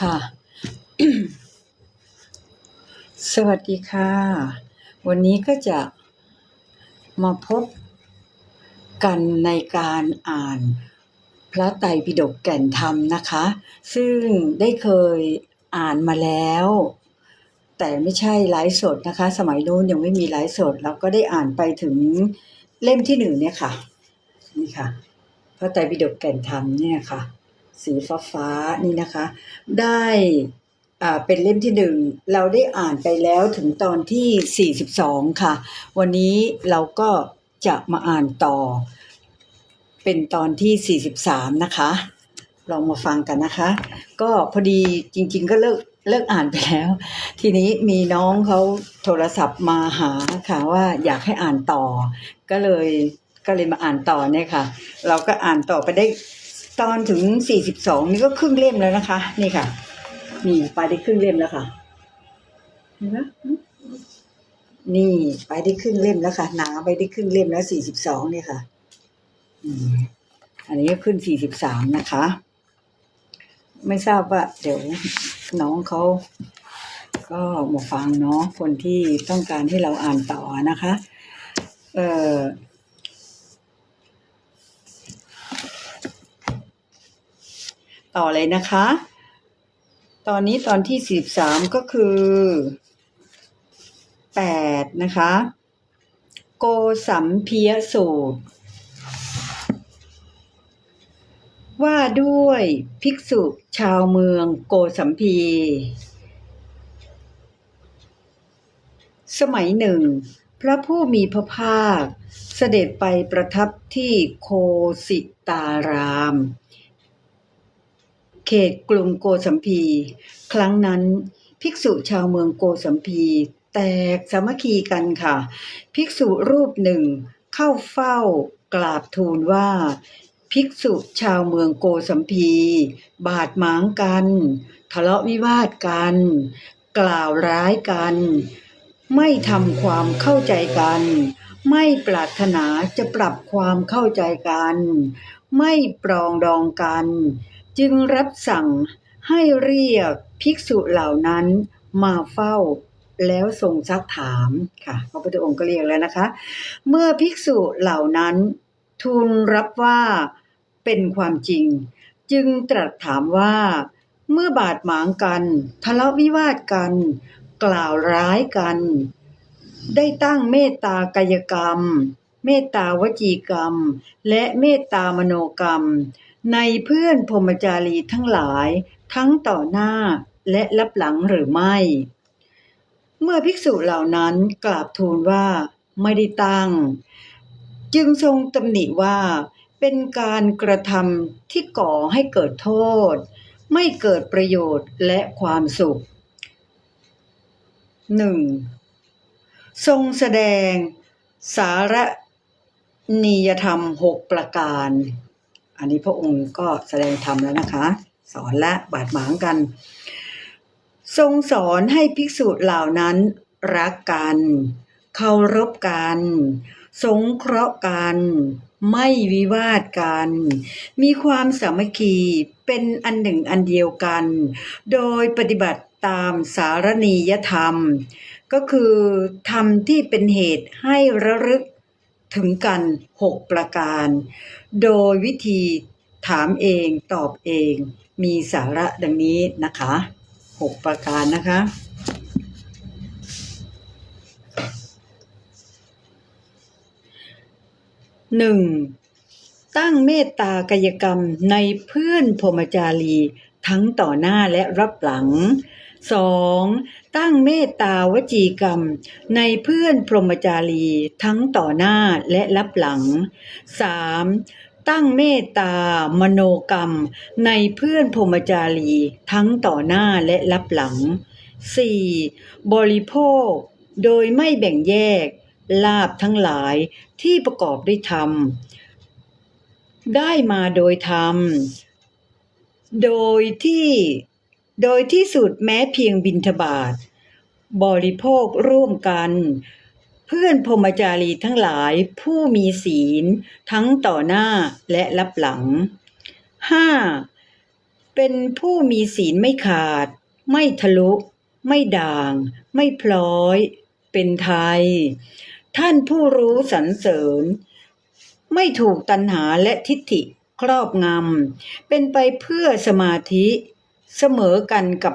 ค่ะ สวัสดีค่ะ วันนี้ก็จะมาพบกันในการอ่านพระไตรปิฎกแก่นธรรมนะคะ ซึ่งได้เคยอ่านมาแล้ว แต่ไม่ใช่ไลฟ์สดนะคะ สมัยนู้นยังไม่มีไลฟ์สดเราก็ได้อ่านไปถึงเล่มที่หนึ่งเนี่ยค่ะ นี่ค่ะ พระไตรปิฎกแก่นธรรมเนี่ยค่ะ สีฟ้าฟ้านี่นะคะ ได้อ่าเป็นเล่มที่หนึ่งเราได้อ่านไปแล้วถึงตอนที่ 42 ค่ะ วันนี้เราก็จะมาอ่านต่อ เป็นตอนที่ 43 นะคะลองมาฟังกันนะคะ ก็พอดีจริง ๆ ก็เลิกเลิกอ่านไปแล้ว ทีนี้มีน้องเขาโทรศัพท์มาหาค่ะว่าอยากให้อ่านต่อ ก็เลยก็เลยมาอ่านต่อเนี่ยค่ะ เราก็อ่านต่อไปได้ ตอนถึง42นี่ก็ครึ่งเล่มแล้วนะคะ นี่ค่ะ นี่ไปได้ครึ่งเล่มแล้วค่ะเห็นไหมนี่ไปได้ครึ่งเล่มแล้วค่ะหนาไปได้ครึ่งเล่มแล้ว42เนี่ยค่ะอืมอันนี้ก็ขึ้น43นะคะ ไม่ทราบว่า เดี๋ยวน้องเขาก็มาฟังเนาะคนที่ต้องการให้เราอ่านต่อนะคะ เอ่อ ต่อเลยนะคะ ตอนนี้ตอนที่สิบสามก็คือแปดนะคะ โกสัมเพียสูตร ว่าด้วยภิกษุชาวเมืองโกสัมพี สมัยหนึ่ง พระผู้มีพระภาคเสด็จไปประทับที่โคสิตาราม เขตกรุงโกสัมพี ครั้งนั้นภิกษุชาวเมืองโกสัมพีแตกสามัคคีกันค่ะ ภิกษุรูปหนึ่งเข้าเฝ้ากราบทูลว่า ภิกษุชาวเมืองโกสัมพี บาดหมางกัน ทะเลาะวิวาทกัน กล่าวร้ายกัน ไม่ทำความเข้าใจกัน ไม่ปรารถนาจะปรับความเข้าใจกัน ไม่ปรองดองกัน จึงรับสั่งให้เรียกภิกษุเหล่านั้นมาเฝ้าแล้วทรงซักถามค่ะพระพุทธองค์ก็เรียกแล้วนะคะ เมื่อภิกษุเหล่านั้นทูลรับว่าเป็นความจริง จึงตรัสถามว่า เมื่อบาดหมางกัน ทะเลาะวิวาทกัน กล่าวร้ายกัน ได้ตั้งเมตตากายกรรม เมตตาวจีกรรม และเมตตามโนกรรม ในเพื่อนพรหมจารีทั้งหลายทั้งต่อหน้าและรับหลังหรือไม่ เมื่อภิกษุเหล่านั้นกราบทูลว่าไม่ได้ตั้ง จึงทรงตำหนิว่าเป็นการกระทำที่ก่อให้เกิดโทษ ไม่เกิดประโยชน์และความสุขหนึ่งทรงแสดงสารนียธรรมหกประการ อันนี้พระองค์ก็แสดงธรรมแล้วนะคะ สอนและบาดหมางกัน ทรงสอนให้ภิกษุเหล่านั้นรักกัน เคารพกัน สงเคราะห์กัน ไม่วิวาทกัน มีความสามัคคีเป็นอันหนึ่งอันเดียวกัน โดยปฏิบัติตามสารณียธรรม ก็คือธรรมที่เป็นเหตุให้ระลึก ถึงกันหกประการ โดยวิธีถามเองตอบเอง มีสาระดังนี้นะคะหกประการนะคะหนึ่งตั้งเมตตากายกรรมในเพื่อนพรมจารี ทั้งต่อหน้าและรับหลัง สองตั้งเมตตาวจีกรรม ในเพื่อนพรหมจารีทั้งต่อหน้าและรับหลังสามตั้งเมตตามโนกรรม ในเพื่อนพรหมจารีทั้งต่อหน้าและรับหลังสี่บริโภค โดยไม่แบ่งแยก ลาบทั้งหลายที่ประกอบด้วยธรรม ได้มาโดยธรรม โดยที่ โดยที่สุดแม้เพียงบินทบาทบริโภคร่วมกัน เพื่อนพรมจารีทั้งหลายผู้มีศีลทั้งต่อหน้าและรับหลัง 5. เป็นผู้มีศีลไม่ขาด ไม่ทะลุ ไม่ด่าง ไม่พลอย เป็นไทย ท่านผู้รู้สรรเสริญ ไม่ถูกตัณหาและทิฏฐิครอบงำ เป็นไปเพื่อสมาธิ เสมอกันกับ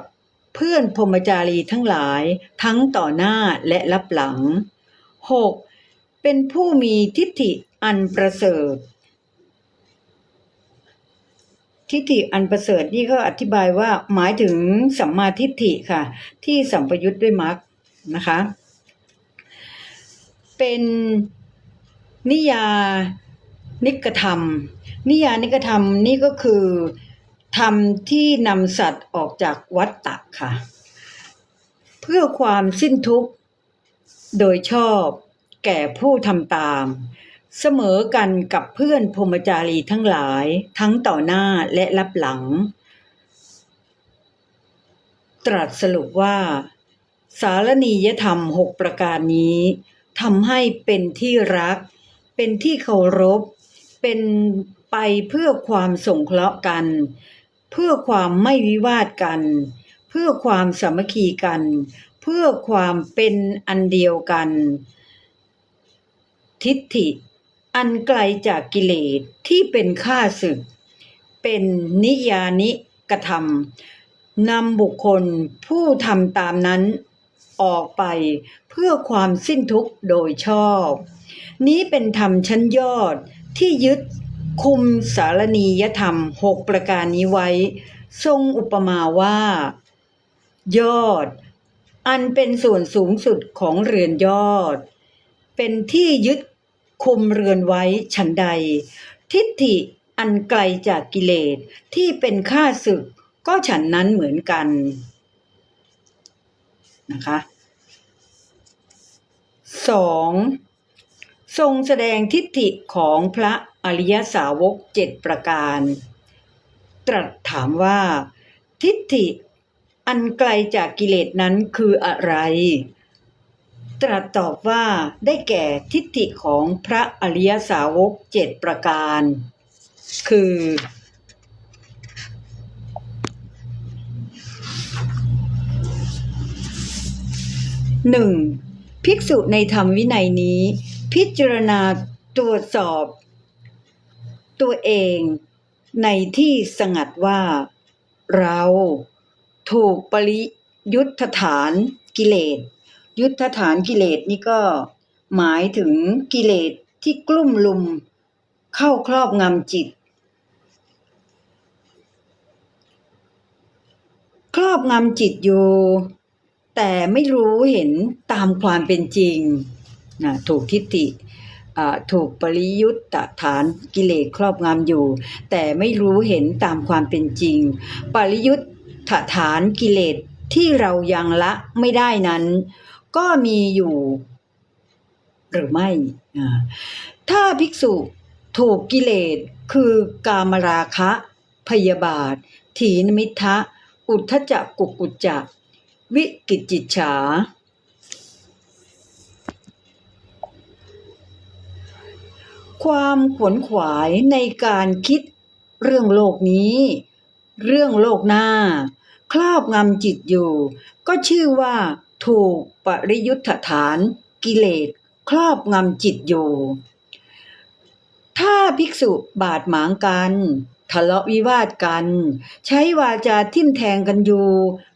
เพื่อนพรมจารีทั้งหลายทั้งต่อหน้าและรับหลัง 6. เป็นผู้มีทิฏฐิอันประเสริฐ ทิฏฐิอันประเสริฐนี่ก็อธิบายว่าหมายถึงสัมมาทิฏฐิค่ะ ที่สัมปยุทธ์ด้วยมรรคนะคะ เป็นนิยานิกธรรม นิยานิกธรรมนี่ก็คือ ธรรมที่นำสัตว์ออกจากวัฏฏะค่ะ เพื่อความสิ้นทุกข์ โดยชอบแก่ผู้ทำตาม เสมอกันกับเพื่อนพรมจารีทั้งหลายทั้งต่อหน้าและรับหลัง ตรัสสรุปว่า สารณียธรรมหกประการนี้ทำให้เป็นที่รัก เป็นที่เคารพ เป็นไปเพื่อความสงเคราะห์กัน เพื่อความไม่วิวาทกัน เพื่อความสามัคคีกัน เพื่อความเป็นอันเดียวกัน ทิฏฐิ อันไกลจากกิเลสที่เป็นข้าศึก เป็นนิยานิกระทำนำบุคคลผู้ทำตามนั้นออกไปเพื่อความสิ้นทุกข์โดยชอบ นี้เป็นธรรมชั้นยอดที่ยึด คุมสารณียธรรมหกประการนี้ไว้ ทรงอุปมาว่า ยอด อันเป็นส่วนสูงสุดของเรือนยอด เป็นที่ยึดคุมเรือนไว้ฉันใด ทิฏฐิอันไกลจากกิเลสที่เป็นข้าศึกก็ฉันนั้นเหมือนกันนะคะสอง ทรงแสดงทิฏฐิของพระอริยสาวกเจ็ดประการ ตรัสถามว่า ทิฏฐิอันไกลจากกิเลสนั้นคืออะไร ตรัสตอบว่าได้แก่ทิฏฐิของพระอริยสาวกเจ็ดประการ คือหนึ่งภิกษุในธรรมวินัยนี้ พิจารณาตรวจสอบ ตัวเองในที่สงัดว่า เราถูกปริยุทธฐานกิเลส ยุทธฐานกิเลสนี่ก็หมายถึงกิเลสที่กลุ่มลุมเข้าครอบงำจิต ครอบงำจิตอยู่ แต่ไม่รู้เห็นตามความเป็นจริง นะถูกทิฏฐิถูกปริยุทธฐานกิเลสครอบงำอยู่ แต่ไม่รู้เห็นตามความเป็นจริง ปริยุทธฐานกิเลสที่เรายังละไม่ได้นั้น ก็มีอยู่หรือไม่ ถ้าภิกษุถูกกิเลสคือกามราคะ พยาบาท ถีนมิทะ อุทธจักกุกุจจะ วิกิจจิจฉา ความขวนขวายในการคิดเรื่องโลกนี้ เรื่องโลกหน้า ครอบงำจิตอยู่ ก็ชื่อว่าถูกปริยุทธฐาน กิเลสครอบงำจิตอยู่ ถ้าภิกษุบาดหมางกัน ทะเลาะวิวาทกัน ใช้วาจาทิ่มแทงกันอยู่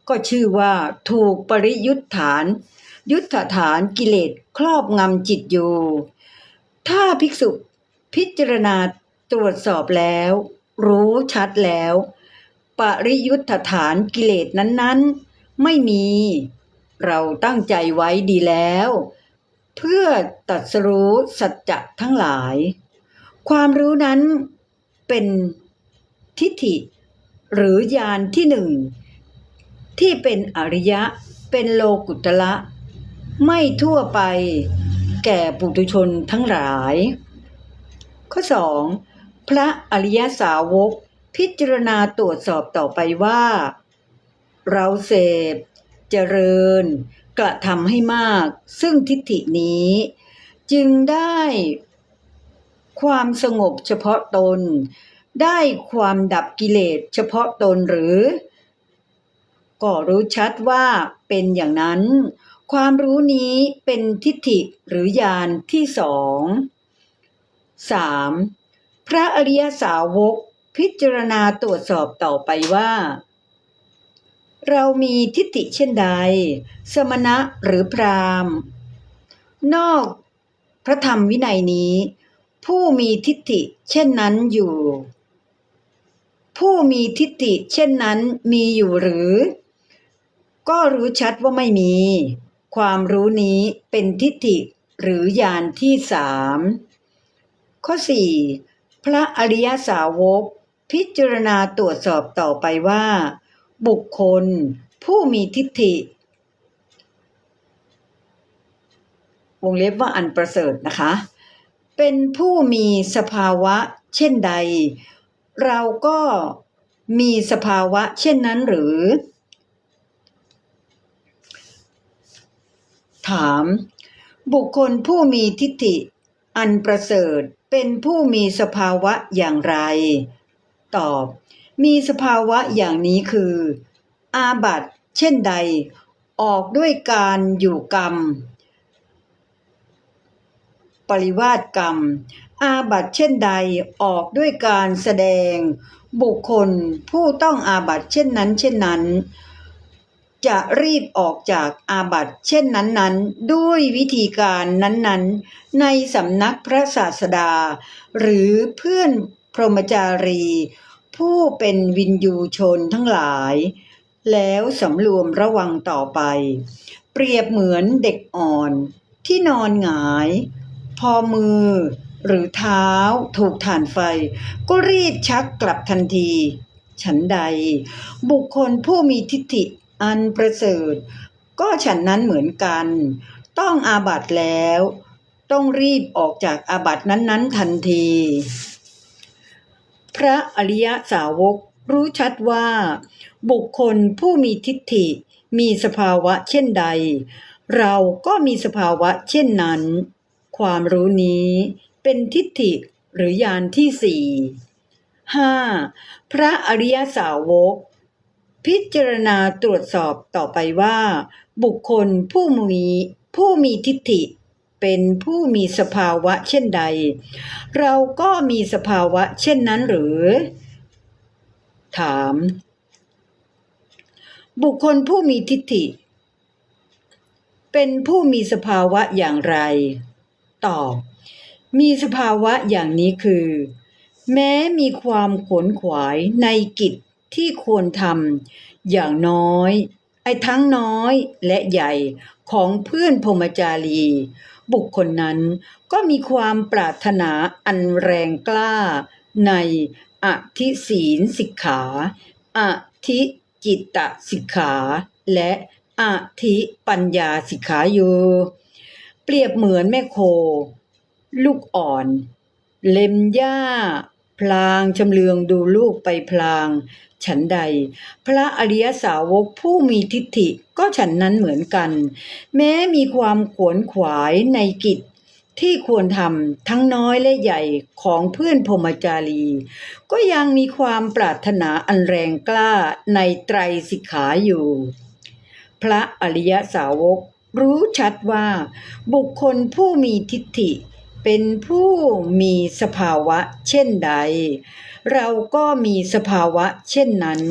ก็ชื่อว่าถูกปริยุทธฐาน ยุทธฐานกิเลสครอบงำจิตอยู่ ถ้าภิกษุ พิจารณาตรวจสอบแล้ว รู้ชัดแล้ว ปริยุทธฐานกิเลสนั้นๆ ไม่มี เราตั้งใจไว้ดีแล้ว เพื่อตรัดสรู้สัจจะทั้งหลาย ความรู้นั้นเป็นทิฏฐิ หรือญาณที่หนึ่ง ที่เป็นอริยะเป็นโลกุตละ ไม่ทั่วไปแก่ปุถุชนทั้งหลาย ข้อสองพระอริยสาวก พิจารณาตรวจสอบต่อไปว่า เราเสพ เจริญ กระทำให้มาก ซึ่งทิฏฐินี้ จึงได้ความสงบเฉพาะตน ได้ความดับกิเลสเฉพาะตนหรือ ก็รู้ชัดว่าเป็นอย่างนั้น ความรู้นี้เป็นทิฏฐิหรือญาณที่สอง สามพระอริยสาวกพิจารณาตรวจสอบต่อไปว่า เรามีทิฏฐิเช่นใด สมณะหรือพราหมณ์ นอกพระธรรมวินัยนี้ ผู้มีทิฏฐิเช่นนั้นอยู่ ผู้มีทิฏฐิเช่นนั้นมีอยู่หรือ ก็รู้ชัดว่าไม่มี ความรู้นี้เป็นทิฏฐิหรือญาณที่สาม ข้อสี่พระอริยสาวก พิจารณาตรวจสอบต่อไปว่า บุคคล ผู้มีทิฏฐิ วงเล็บว่าอันประเสริฐนะคะ เป็นผู้มีสภาวะเช่นใด เราก็มีสภาวะเช่นนั้นหรือ ถาม บุคคลผู้มีทิฏฐิอันประเสริฐ เป็นผู้มีสภาวะอย่างไร ตอบ มีสภาวะอย่างนี้คือ อาบัตเช่นใด ออกด้วยการอยู่กรรม ปริวาสกรรม อาบัตเช่นใดออกด้วยการแสดง บุคคลผู้ต้องอาบัตเช่นนั้น เช่นนั้น จะรีบออกจากอาบัตเช่นนั้นๆ ด้วยวิธีการนั้นๆ ในสำนักพระศาสดา หรือเพื่อนพรหมจารี ผู้เป็นวินยูชนทั้งหลาย แล้วสำรวมระวังต่อไป เปรียบเหมือนเด็กอ่อนที่นอนหงาย พอมือหรือเท้าถูกถ่านไฟ ก็รีบชักกลับทันที ฉันใด บุคคลผู้มีทิฏฐิ อันประเสริฐ ก็ฉันนั้นเหมือนกัน ต้องอาบัตแล้ว ต้องรีบออกจากอาบัตนั้นๆทันที พระอริยสาวกรู้ชัดว่า บุคคลผู้มีทิฏฐิมีสภาวะเช่นใด เราก็มีสภาวะเช่นนั้น ความรู้นี้เป็นทิฏฐิหรือญาณที่สี่ห้าพระอริยสาวก พิจารณาตรวจสอบต่อไปว่า บุคคลผู้มีผู้มีทิฏฐิ เป็นผู้มีสภาวะเช่นใด เราก็มีสภาวะเช่นนั้นหรือ ถาม บุคคลผู้มีทิฏฐิ เป็นผู้มีสภาวะอย่างไร ตอบ มีสภาวะอย่างนี้คือ แม้มีความขวนขวายในกิจ ที่ควรทำอย่างน้อย ไอ้ทั้งน้อยและใหญ่ของเพื่อนพมจารี บุคคลนั้นก็มีความปรารถนาอันแรงกล้า ในอธิศีลสิกขาอธิจิตตสิกขาและอธิปัญญาสิกขาอยู่ เปรียบเหมือนแม่โค ลูกอ่อน เล็มหญ้า พลางชำเลืองดูลูกไปพลาง ฉันใด พระอริยสาวกผู้มีทิฏฐิก็ฉันนั้นเหมือนกัน แม้มีความขวนขวายในกิจที่ควรทำทั้งน้อยและใหญ่ของเพื่อนพรมจารี ก็ยังมีความปรารถนาอันแรงกล้าในไตรสิกขาอยู่ พระอริยสาวกรู้ชัดว่า บุคคลผู้มีทิฏฐิ เป็นผู้มีสภาวะเช่นใด เราก็มีสภาวะเช่นนั้น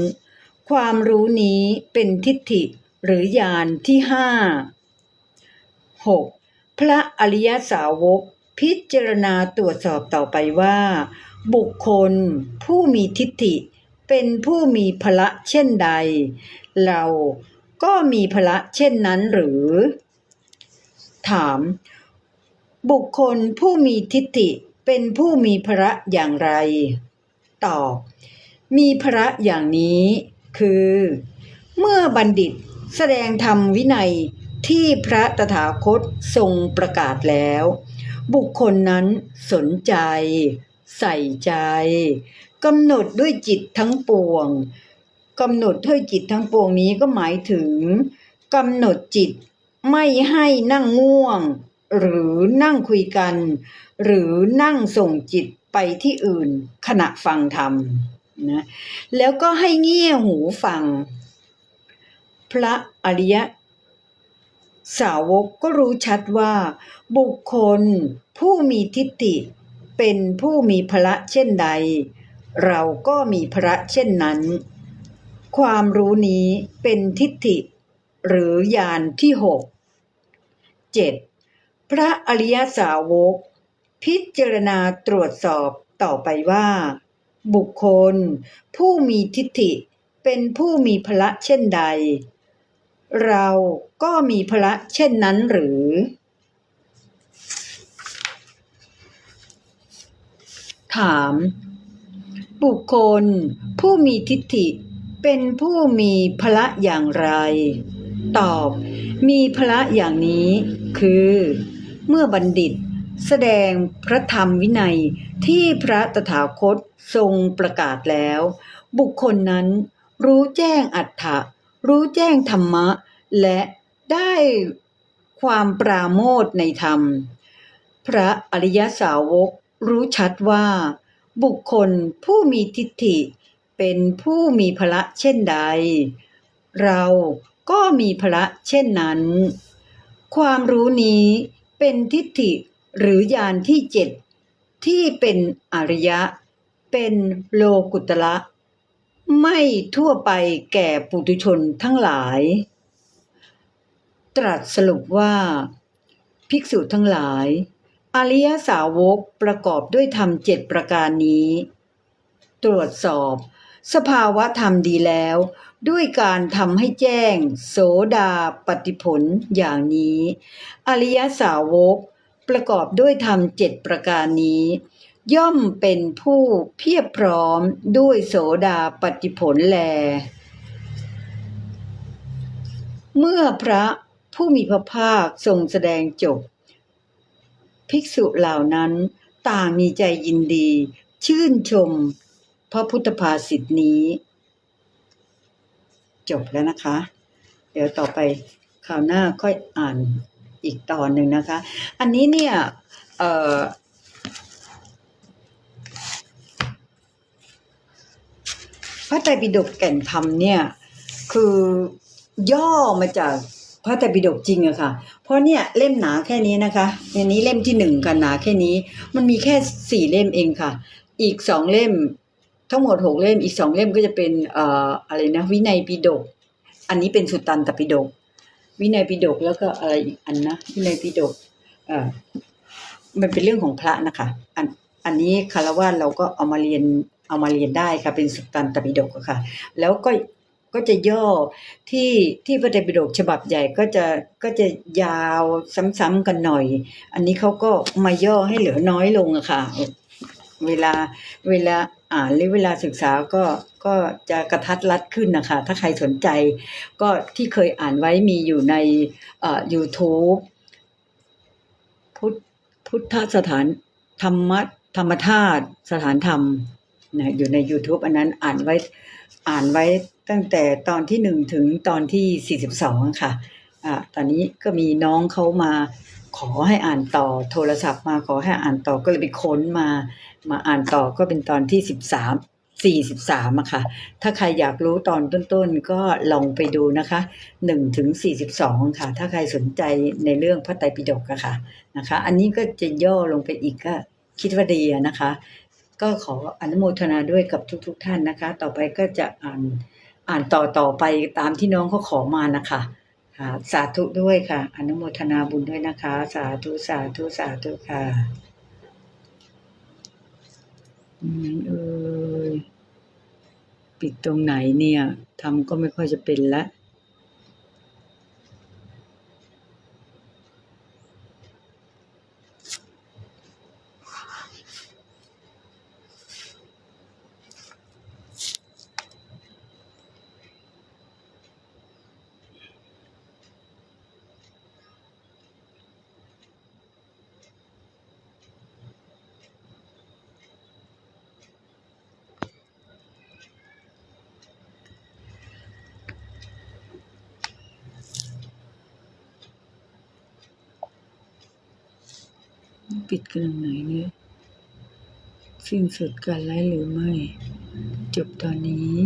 ความรู้นี้เป็นทิฏฐิหรือญาณที่ห้า 6. พระอริยสาวกพิจารณาตรวจสอบต่อไปว่า บุคคลผู้มีทิฏฐิ เป็นผู้มีพละเช่นใด เราก็มีพละเช่นนั้นหรือ ถาม บุคคลผู้มีทิฏฐิเป็นผู้มีพระอย่างไร ตอบ มีพระอย่างนี้ คือ เมื่อบัณฑิตแสดงธรรมวินัยที่พระตถาคตทรงประกาศแล้ว บุคคลนั้นสนใจ ใส่ใจกำหนดด้วยจิตทั้งปวงกำหนดด้วยจิตทั้งปวงนี้ก็หมายถึงกำหนดจิตไม่ให้นั่งง่วง หรือนั่งคุยกัน หรือนั่งส่งจิตไปที่อื่นขณะฟังธรรมนะแล้วก็ให้เงี่ยหูฟัง พระอริยสาวกก็รู้ชัดว่า บุคคลผู้มีทิฏฐิเป็นผู้มีพละเช่นใด เราก็มีพระเช่นนั้น ความรู้นี้เป็นทิฏฐิ หรือญาณที่หกเจ็ด พระอริยสาวก พิจารณาตรวจสอบต่อไปว่า บุคคล ผู้มีทิฏฐิเป็นผู้มีพละเช่นใด เราก็มีพละเช่นนั้นหรือ ถาม บุคคล ผู้มีทิฏฐิเป็นผู้มีพละอย่างไร ตอบ มีพละอย่างนี้คือ เมื่อบัณฑิต แสดงพระธรรมวินัยที่พระตถาคตทรงประกาศแล้ว บุคคลนั้นรู้แจ้งอัฏฐะรู้แจ้งธรรมะ และได้ความปราโมทในธรรม พระอริยสาวกรู้ชัดว่า บุคคลผู้มีทิฏฐิ เป็นผู้มีพละเช่นใด เราก็มีพละเช่นนั้น ความรู้นี้ เป็นทิฏฐิหรือญาณที่เจ็ดที่เป็นอริยะ เป็นโลกุตละไม่ทั่วไปแก่ปุถุชนทั้งหลาย ตรัสสรุปว่า ภิกษุทั้งหลาย อริยสาวกประกอบด้วยธรรมเจ็ดประการนี้ ตรวจสอบ สภาวะธรรมดีแล้ว ด้วยการทำให้แจ้ง โสดาปฏิผลอย่างนี้ อริยสาวกประกอบด้วยธรรมเจ็ดประการนี้ ย่อมเป็นผู้เพียบพร้อมด้วยโสดาปฏิผลแล เมื่อพระผู้มีพระภาคทรงแสดงจบ ภิกษุเหล่านั้นต่างมีใจยินดี ชื่นชม พระพุทธภาษิตนี้ จบแล้วนะคะ เดี๋ยวต่อไปคราวหน้าค่อยอ่านอีกตอนหนึ่งนะคะ อันนี้เนี่ยเอ่อพระไตรปิฎกแก่นธรรมเนี่ยคือย่อมาจากพระไตรปิฎกจริงอะค่ะ เพราะเนี่ยเล่มหนาแค่นี้นะคะอันนี้เล่มที่หนึ่งกันหนาแค่นี้ มันมีแค่สี่เล่มเองค่ะ อีกสองเล่ม ทั้งหมดหกเล่มอีกสองเล่มก็จะเป็นเอ่ออะไรนะ วินัยปิฎกอันนี้เป็นสุตตันตปิฎกวินัยปิฎกแล้วก็อะไรอีกอันนะวินัยปิฎกเอ่อมันเป็นเรื่องของพระนะคะอันอันนี้คารวะเราก็เอามาเรียนเอามาเรียนได้ค่ะ เป็นสุตตันตปิฎกค่ะ แล้วก็ก็จะย่อที่ที่พระไตรปิฎกฉบับใหญ่ก็จะก็จะยาวซ้ำๆกันหน่อย อันนี้เขาก็มาย่อให้เหลือน้อยลงอะค่ะ เวลาเวลาอ่านหรือเวลาศึกษาก็ก็จะกระทัดรัดขึ้นนะคะ ถ้าใครสนใจก็ที่เคยอ่านไว้มีอยู่ในเอ่อ YouTube พุทธพุทธสถานธรรมธรรมธาตุสถานธรรมนะอยู่ใน YouTube อันนั้นอ่านไว้อ่านไว้ตั้งแต่ตอนที่หนึ่งถึงตอนที่สี่สิบสองค่ะอ่าตอนนี้ก็มีน้องเขามา ขอให้อ่านต่อโทรศัพท์มาขอให้อ่านต่อก็เลยไปค้นมา มาอ่านต่อก็เป็นตอนที่สิบสามสี่สิบสามอะค่ะ ถ้าใครอยากรู้ตอนต้นๆ ก็ลองไปดูนะคะหนึ่งถึงสี่สิบสองค่ะ ถ้าใครสนใจในเรื่องพระไตรปิฎกอะค่ะนะคะ อันนี้ก็จะย่อลงไปอีกก็คิดว่าดีนะคะ ก็ขออนุโมทนาด้วยกับทุกๆทท่านนะคะ ต่อไปก็จะอ่านอ่านต่อต่อไปตามที่น้องเขาขอมานะคะ สาธุด้วยค่ะ อนุโมทนาบุญด้วยนะคะ สาธุสาธุสาธุค่ะเออปิดตรงไหนเนี่ยทำก็ไม่ค่อยจะเป็นละ ปิดกันตรงไหนเนี่ยสิ้นสุดการไลฟ์หรือไม่ จบตอนนี้